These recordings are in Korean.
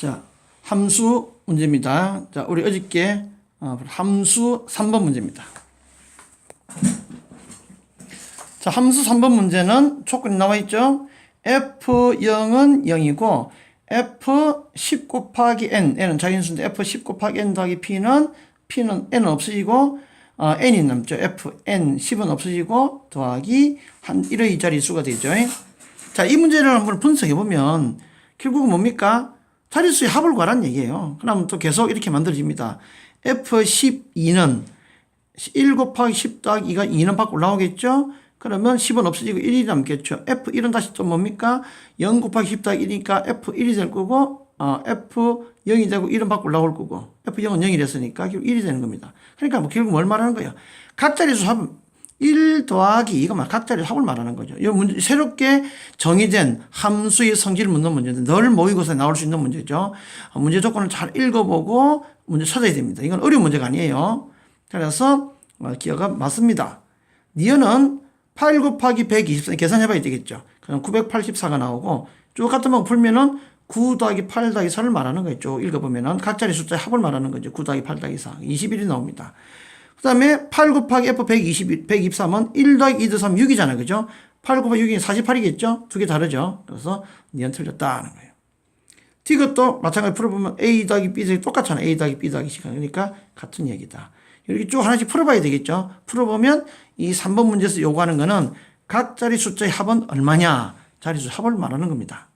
자, 함수 문제입니다. 자, 우리 어저께 어, 함수 3번 문제입니다. 자, 함수 3번 문제는 조건이 나와 있죠. f0은 0이고 f10 곱하기 n, n은 자연수인데 f10 곱하기 n 더하기 p는 p는 n은 없어지고 어, n이 남죠. fn 10은 없어지고 더하기 한 1의 2자리 수가 되죠. 자, 이 문제를 한번 분석해 보면 결국은 뭡니까? 자릿수의 합을 구하라는 얘기예요. 그럼 또 계속 이렇게 만들어집니다. f12는 1 곱하기 10 더하기 2가 2는 밖으로 나오겠죠? 그러면 10은 없어지고 1이 남겠죠. F1은 다시 또 뭡니까? 0 곱하기 10 더하기 1이니까 F1이 될 거고, 어, F0이 되고 1은 밖으로 나올 거고, F0은 0이 됐으니까 결국 1이 되는 겁니다. 그러니까 뭐 결국 뭘 말하는 거예요? 각자리수 합, 1 더하기 2가 말, 각자리 합을 말하는 거죠. 이 문제, 새롭게 정의된 함수의 성질을 묻는 문제인데 늘 모의고사에 나올 수 있는 문제죠. 어, 문제 조건을 잘 읽어보고 문제 찾아야 됩니다. 이건 어려운 문제가 아니에요. 그래서 어, 기어가 맞습니다. 니은은 8 곱하기 124 계산해봐야 되겠죠. 그럼 984가 나오고 쭉 같은 거 풀면은 9 더하기 8 더하기 4를 말하는 거죠. 읽어보면은 각자리 숫자의 합을 말하는 거죠. 9 더하기 8 더하기 4. 21이 나옵니다. 그 다음에 8 곱하기 F 120, 123은 1 더하기 2 더하기 3, 6이잖아요. 그죠? 8 곱하기 6이 48이겠죠? 두 개 다르죠? 그래서 니은 틀렸다는 거예요. 이것도 마찬가지 풀어보면 A 더하기 B 더하기 똑같잖아요. A 더하기 B 더하기 C가. 그러니까 같은 얘기다. 이렇게 쭉 하나씩 풀어봐야 되겠죠. 풀어보면 이 3번 문제에서 요구하는 거는 각 자리 숫자의 합은 얼마냐. 자리수 합을 말하는 겁니다.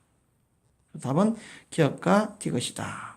답은 기억과 D것이다.